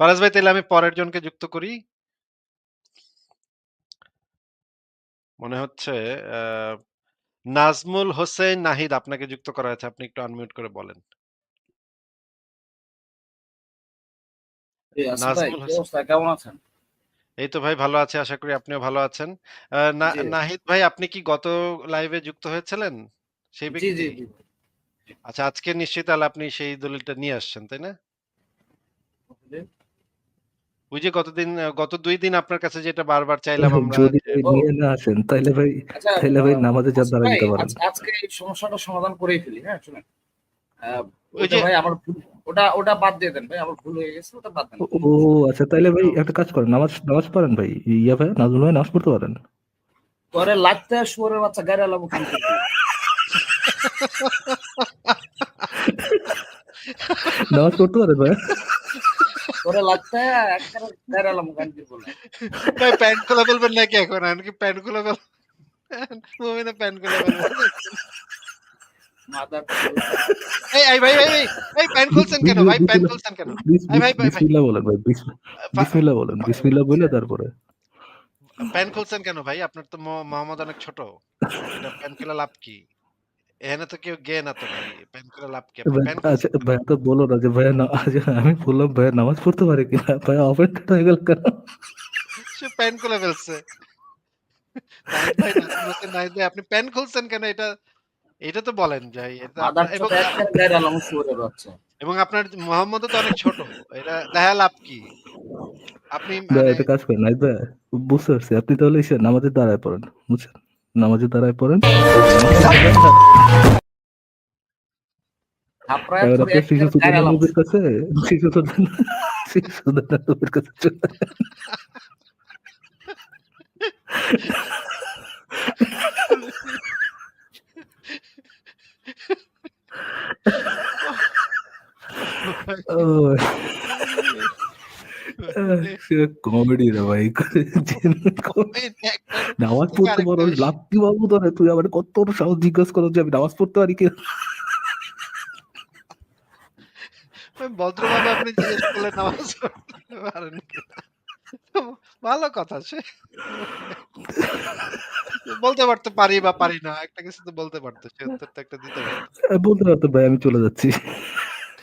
ফারাজ ভাই তাইলে আমি পরের জনকে যুক্ত করি। মনে হচ্ছে নাজমুল হোসেন নাহিদ আপনাকে যুক্ত করা হয়েছে। আপনি একটু আনমিউট করে বলেন। কেমন আছেন? এই তো ভাই ভালো আছে আশা করি আপনিও ভালো আছেন। নাহিদ ভাই আপনি কি গত লাইভে যুক্ত হয়েছিলেন? সেই ব্যক্তি? আচ্ছা আজকে নিশ্চয়ই তাহলে আপনি সেই দলিলটা নিয়ে আসছেন, তাই না? ওই যে গতদিন গত দুই দিন আপনার কাছে যেটা বারবার চাইলাম আমরা যদি যে ভাই ও। নিয়ে না আসেন তাইলে ভাই আচ্ছা তাইলে ভাই আ নামাজে যার আসিফ দাঁড়ায় দিতে পারেন। আজ আজকে এই সমস্যাটা সমাধান করেই ফেলি, হ্যাঁ? শুনেন। ওই যে ভাই আমার ওটা ওটা বাদ দিয়ে দেন ভাই। আমার ভুল হয়ে গেছে ওটা বাদ দেন। ও আচ্ছা তাহলে ভাই একটা কাজ করেন। নামাজ নামাজ পড়েন ভাই। ইয়া ভাই নাজমুল ভাই নামাজ পড়তে পারেন? পরে লাত্তে শুয়োরের বাচ্চা গাইরে আলাম। নামাজ পড়তে পারেন ভাই? না। ভাই প্যান্ট খুলে ফেলবেন নাকি এখন? প্যান্ট খুলে ফেল মুমিনে প্যান্ট খুলে। এই, ভাই, ভাই, ভাই, খুলছেন কেন? ভাই প্যান্ট খুলছেন কেন? ভাই, ভাই, ভাই। বিসমিল্লাহ বলেন ভাই। বিসমিল্লাহ বলেন। বিসমিল্লাহ বইলে তারপরে। প্যান্ট খুলছেন কেন ভাই? আপনার তো ম মোহাম্মদ অনেক ছোট। এটা প্যান্ট খুলে লাভ কি? এখানে তো কেউ গে না তো ভাই। প্যান্ট খুলে লাভ কি? ভাই আচ্ছা কেন? তো বলল না যে ভাইয়া না আচ্ছা আমি বললাম ভাইয়া নামাজ পড়তে পারে কিনা? ভাইয়া অফেন্ডেড হয়ে গেল কেন? সে প্যান্ট খুলে ফেলছে। ভাই, ভাই আপনি প্যান্ট খুলছেন কেন? এটা এটা তো বলেন ভাই। এটা আপনার এবং আপনার মোহাম্মদও তো অনেক ছোট। এটা দেখা লাভ কি? আপনি ভাই মানে কাজ করেন নাহিদ ভাই বুঝতে পারছি। আপনি তাহলে এসে নামাজে দাঁড়ায় পড়েন। বুঝছেন? নামাজে দাঁড়ায় পড়েন। শিশু নবীর কাছে শিশু সুদানা শিশু সুদানা নবীর কাছে চলে ও সে কমেডি রে ভাই নামাজ পড়তে পারো লাত্তি বাবু তুই আমার কত সাহস জিজ্ঞেস করো যে আমি নামাজ পড়তে পারি কি ভদ্রভাবে আপনি জিজ্ঞেস করলেন নামাজ পড়তে পারেন ভালো কথা সে বলতে পারতো পারি বা পারি না। একটা কিছু তো বলতে পারতো। সে উত্তর তো একটা দিতে পারতো। বলতে পারতো ভাই আমি চলে যাচ্ছি